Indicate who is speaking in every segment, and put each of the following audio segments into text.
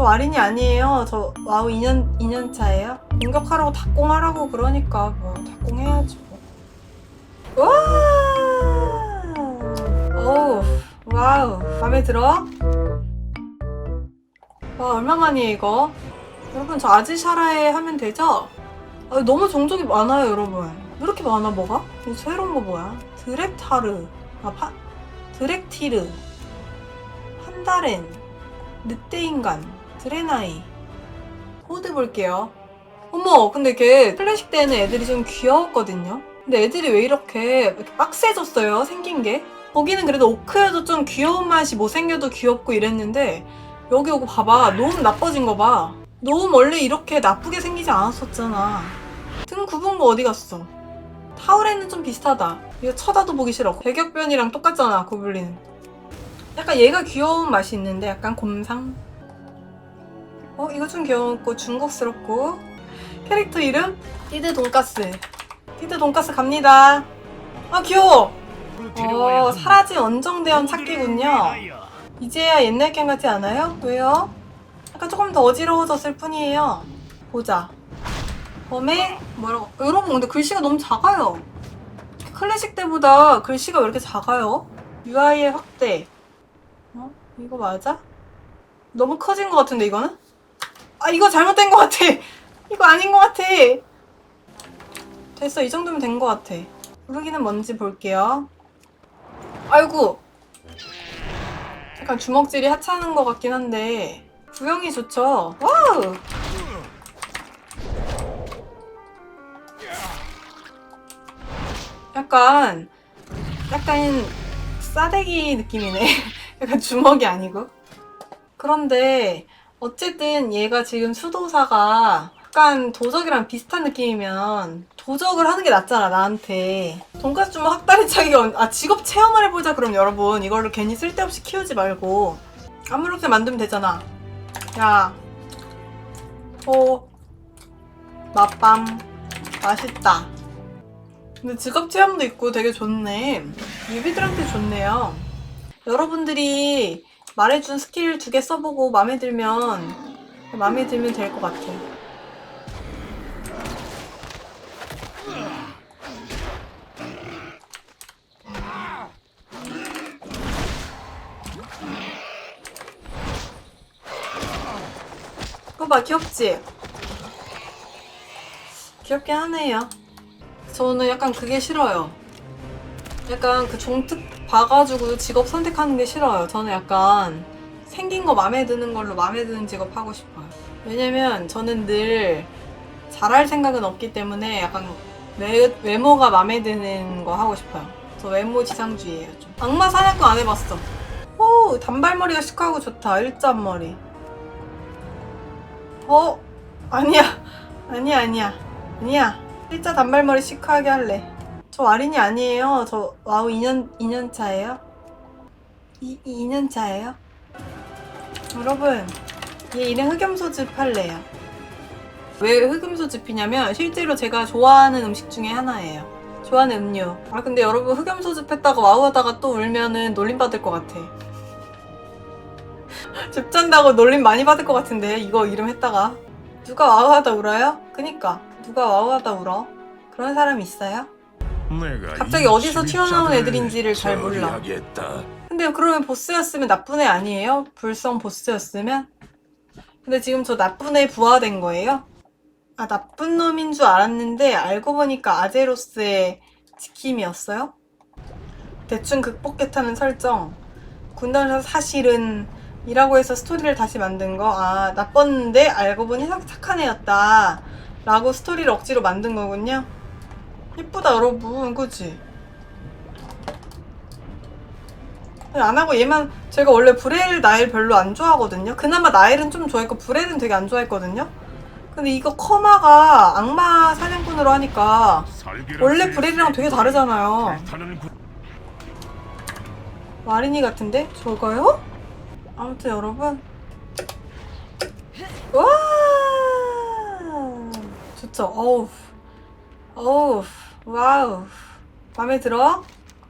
Speaker 1: 저 와린이 아니에요. 저 와우 2년 2년 차예요. 공격하라고 닭공하라고 그러니까 뭐 닭공해야지 뭐. 와! 어우, 와우. 마음에 들어? 와, 얼마만이에요, 이거? 여러분, 저 아지샤라에 하면 되죠? 아, 너무 종족이 많아요, 여러분. 왜 이렇게 많아, 뭐가? 이 새로운 거 뭐야? 드렉타르. 아, 파, 드렉티르. 판다렌. 늑대인간. 드레나이. 코드 볼게요. 어머, 근데 걔 클래식 때는 애들이 좀 귀여웠거든요? 근데 애들이 왜 이렇게, 이렇게 빡세졌어요, 생긴 게? 거기는 그래도 오크여도 좀 귀여운 맛이 못생겨도 귀엽고 이랬는데, 여기 오고 봐봐. 너무 나빠진 거 봐. 너무 원래 이렇게 나쁘게 생기지 않았었잖아. 등 굽은 거 어디 갔어? 타울에는 좀 비슷하다. 이거 쳐다도 보기 싫어. 배격변이랑 똑같잖아, 고블린은. 약간 얘가 귀여운 맛이 있는데, 약간 곰상? 어, 이거 좀 귀엽고 중국스럽고. 캐릭터 이름? 띠드 돈가스. 띠드 돈가스 갑니다. 아, 귀여워! 어, 사라진 원정대원 찾기군요. 이제야 옛날 게임 같지 않아요? 왜요? 약간 조금 더 어지러워졌을 뿐이에요. 보자. 범에 뭐라고? 여러분 근데 글씨가 너무 작아요. 클래식 때보다 글씨가 왜 이렇게 작아요? UI의 확대. 어? 이거 맞아? 너무 커진 것 같은데 이거는? 아 이거 잘못된 것 같아. 이거 아닌 것 같아. 됐어 이 정도면 된 것 같아. 부르기는 뭔지 볼게요. 아이고 약간 주먹질이 하찮은 것 같긴 한데 구형이 좋죠. 와우. 약간 약간 싸대기 느낌이네. 약간 주먹이 아니고. 그런데 어쨌든 얘가 지금 수도사가 약간 도적이랑 비슷한 느낌이면 도적을 하는 게 낫잖아 나한테. 돈가스 주먹 학다리 차기가 아 직업 체험을 해보자 그럼 여러분. 이거를 괜히 쓸데없이 키우지 말고. 아무렇게 만들면 되잖아. 야. 호, 맛밤, 맛있다. 근데 직업 체험도 있고 되게 좋네. 유비들한테 좋네요. 여러분들이 말해준 스킬 두 개 써보고 마음에 들면, 마음에 들면 될 것 같아. 그거 봐, 귀엽지? 귀엽긴 하네요. 저는 약간 그게 싫어요. 약간 그 종특 봐가지고 직업 선택하는 게 싫어요. 저는 약간 생긴 거 마음에 드는 걸로 마음에 드는 직업 하고 싶어요. 왜냐면 저는 늘 잘할 생각은 없기 때문에 약간 외, 외모가 마음에 드는 거 하고 싶어요. 저 외모 지상주의예요. 좀. 악마 사냥꾼 안 해봤어. 오 단발머리가 시크하고 좋다. 일자머리. 어? 아니야. 아니야 아니야. 아니야. 일자 단발머리 시크하게 할래. 저 와린이 아니에요. 저 와우 2년 2년 차예요. 2 2년 차예요. 여러분, 얘 이름 흑염소즙 할래요. 왜 흑염소즙이냐면 실제로 제가 좋아하는 음식 중에 하나예요. 좋아하는 음료. 아 근데 여러분 흑염소즙 했다가 와우 하다가 또 울면은 놀림 받을 것 같아. 즙 잔다고 놀림 많이 받을 것 같은데 이거 이름 했다가 누가 와우 하다 울어요? 그니까 누가 와우 하다 울어? 그런 사람 있어요? 갑자기 어디서 튀어나온 애들인지를 잘 몰라. 근데 그러면 보스였으면 나쁜 애 아니에요? 불성 보스였으면? 근데 지금 저 나쁜 애 부화된 거예요? 아, 나쁜 놈인 줄 알았는데 알고 보니까 아제로스의 지킴이었어요? 대충 극복했다는 설정. 군단에서 사실은 이라고 해서 스토리를 다시 만든 거. 아, 나빴는데 알고 보니 착- 착한 애였다. 라고 스토리를 억지로 만든 거군요. 이쁘다, 여러분. 그치? 안 하고 얘만 제가 원래 브렐 나일 별로 안 좋아하거든요. 그나마 나일은 좀 좋아했고 브렐은 되게 안 좋아했거든요. 근데 이거 커마가 악마 사냥꾼으로 하니까 원래 브렐이랑 되게 다르잖아요. 마리니 같은데? 저거요? 아무튼 여러분 와 좋죠. 어우 어우 와우 마음에 들어?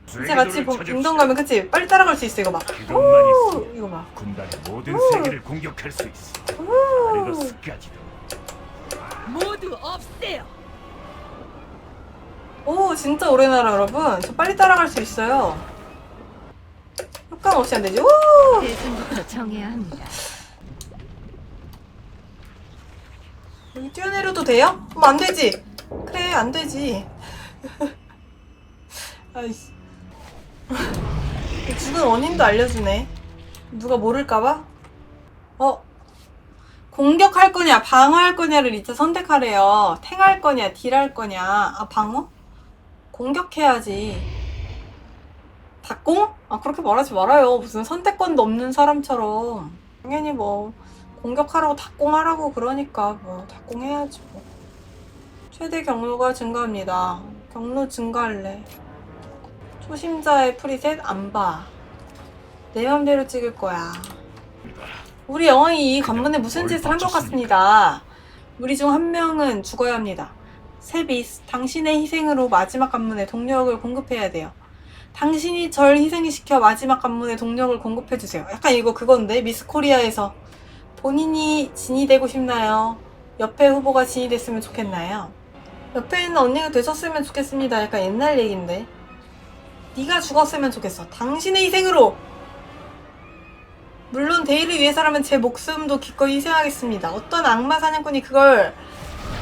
Speaker 1: 이제 같이 보- 빙동 가면 그치? 빨리 따라갈 수 있어 이거 봐. 오, 이거 봐.
Speaker 2: 군단의 모든
Speaker 1: 오.
Speaker 2: 세계를 공격할 수 있어.
Speaker 1: 오.
Speaker 2: 아르거스까지도.
Speaker 3: 모두 없애요.
Speaker 1: 오 진짜 오래 날아 여러분. 저 빨리 따라갈 수 있어요. 효과음 없이 안 되지. 오!
Speaker 3: 대상부터 정해야 합니다.
Speaker 1: 여기 뛰어내려도 돼요? 그럼 안 되지. 그래 안 되지. 아이씨. 죽은 원인도 알려주네. 누가 모를까봐? 어? 공격할 거냐, 방어할 거냐를 이제 선택하래요. 탱할 거냐, 딜할 거냐. 아, 방어? 공격해야지. 닭공? 아, 그렇게 말하지 말아요. 무슨 선택권도 없는 사람처럼. 당연히 뭐, 공격하라고 닭공하라고 그러니까 뭐, 닭공해야지 뭐. 최대 경로가 증가합니다. 경로 증가할래. 초심자의 프리셋 안 봐. 내 맘대로 찍을 거야. 우리 여왕이 이 관문에 무슨 짓을 한 것 같습니다. 우리 중 한 명은 죽어야 합니다. 세비스, 당신의 희생으로 마지막 관문에 동력을 공급해야 돼요. 당신이 절 희생시켜 마지막 관문에 동력을 공급해주세요. 약간 이거 그건데, 미스 코리아에서. 본인이 진이 되고 싶나요? 옆에 후보가 진이 됐으면 좋겠나요? 옆에 있는 언니가 되셨으면 좋겠습니다. 약간 옛날 얘긴데. 네가 죽었으면 좋겠어. 당신의 희생으로! 물론 데이를 위해서라면 제 목숨도 기꺼이 희생하겠습니다. 어떤 악마 사냥꾼이 그걸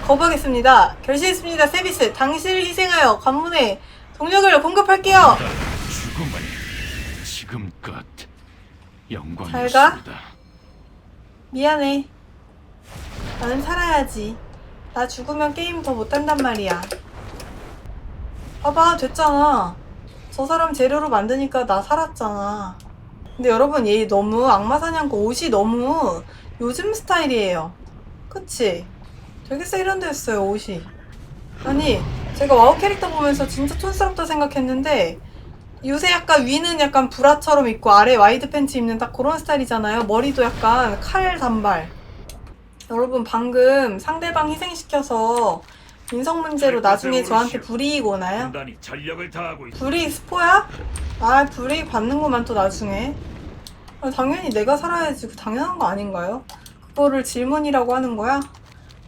Speaker 1: 거부하겠습니다. 결심했습니다. 세비스, 당신을 희생하여 관문에 동력을 공급할게요.
Speaker 2: 죽음은 지금껏
Speaker 1: 잘 가.
Speaker 2: 영광이었습니다.
Speaker 1: 미안해. 나는 살아야지. 나 죽으면 게임 더 못한단 말이야. 봐봐, 됐잖아. 저 사람 재료로 만드니까 나 살았잖아. 근데 여러분, 얘 너무 악마 사냥꾼 옷이 너무 요즘 스타일이에요. 그치? 되게 세련됐어요, 옷이. 아니, 제가 와우 캐릭터 보면서 진짜 촌스럽다 생각했는데, 요새 약간 위는 약간 브라처럼 입고 아래 와이드 팬츠 입는 딱 그런 스타일이잖아요. 머리도 약간 칼 단발. 여러분 방금 상대방 희생시켜서 인성 문제로 나중에 저한테 불이익 오나요?
Speaker 2: 전력을 다하고.
Speaker 1: 불이익 스포야? 아 불이익 받는구만 또 나중에. 아, 당연히 내가 살아야지 그 당연한 거 아닌가요? 그거를 질문이라고 하는 거야?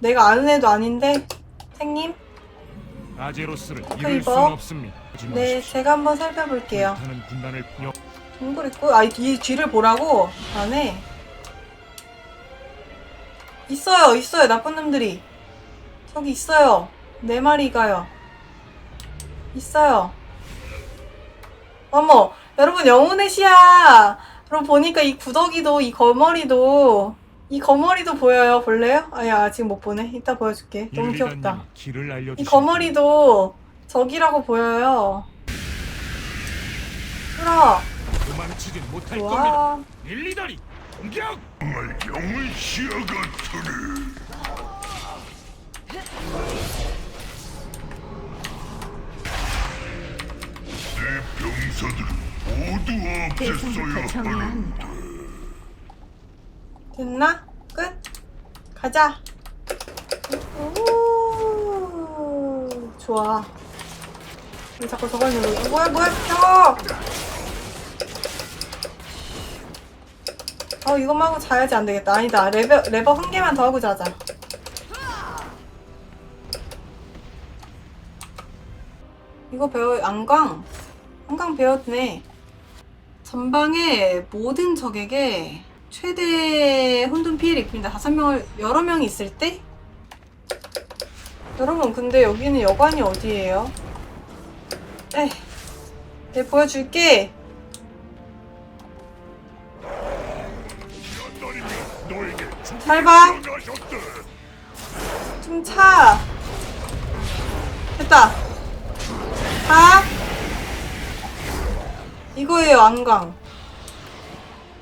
Speaker 1: 내가 아는 애도 아닌데 생님?
Speaker 2: 아제로스를
Speaker 1: 그
Speaker 2: 이룰
Speaker 1: 입어.
Speaker 2: 수는 없습니다.
Speaker 1: 네. 제가 한번 살펴볼게요. 동굴 있고 아이 뒤 뒤를 보라고 안에 있어요 있어요. 나쁜 놈들이. 저기 있어요. 네 마리가요. 있어요. 어머 여러분 영혼의 시야로 보니까 이 구더기도 이 거머리도 이 거머리도 보여요 볼래요? 아야 지금 못 보네. 이따 보여줄게. 너무 귀엽다.
Speaker 2: 이.
Speaker 1: 거머리도 적이라고 보여요. 끌어.
Speaker 2: 도망치진 못할 겁니다.
Speaker 1: 좋아
Speaker 2: 일리단이 공격!
Speaker 4: 영을 시야같으니 내 병사들을 모두 없앴어야 하는데.
Speaker 1: 됐나? 끝? 가자. 오, 좋아. 왜 자꾸 저걸 누르? 뭐야, 뭐야, 켜! 어, 이것만 하고 자야지 안 되겠다. 아니다. 레벨, 레버 한 개만 더 하고 자자. 이거 배워, 안광. 안광 배웠네. 전방에 모든 적에게 최대 혼돈 피해를 입힙니다. 다섯 명을 여러 명이 있을 때? 여러분 근데 여기는 여관이 어디예요? 에, 내 보여줄게. 잘 봐. 좀 차. 됐다. 가. 이거예요 안강.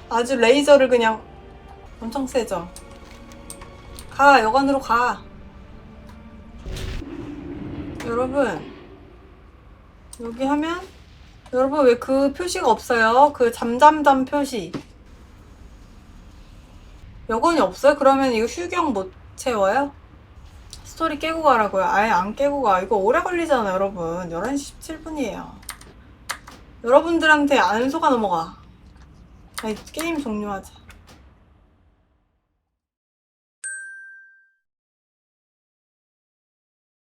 Speaker 1: 아주 레이저를 그냥 엄청 세죠. 가 여관으로 가. 여러분 여기 하면 여러분 왜 그 표시가 없어요? 그 잠잠잠 표시. 여건이 없어요? 그러면 이거 휴경 못 채워요? 스토리 깨고 가라고요? 아예 안 깨고 가. 이거 오래 걸리잖아, 여러분. 11시 17분이에요. 여러분들한테 안 속아 넘어가. 아니, 게임 종료하자.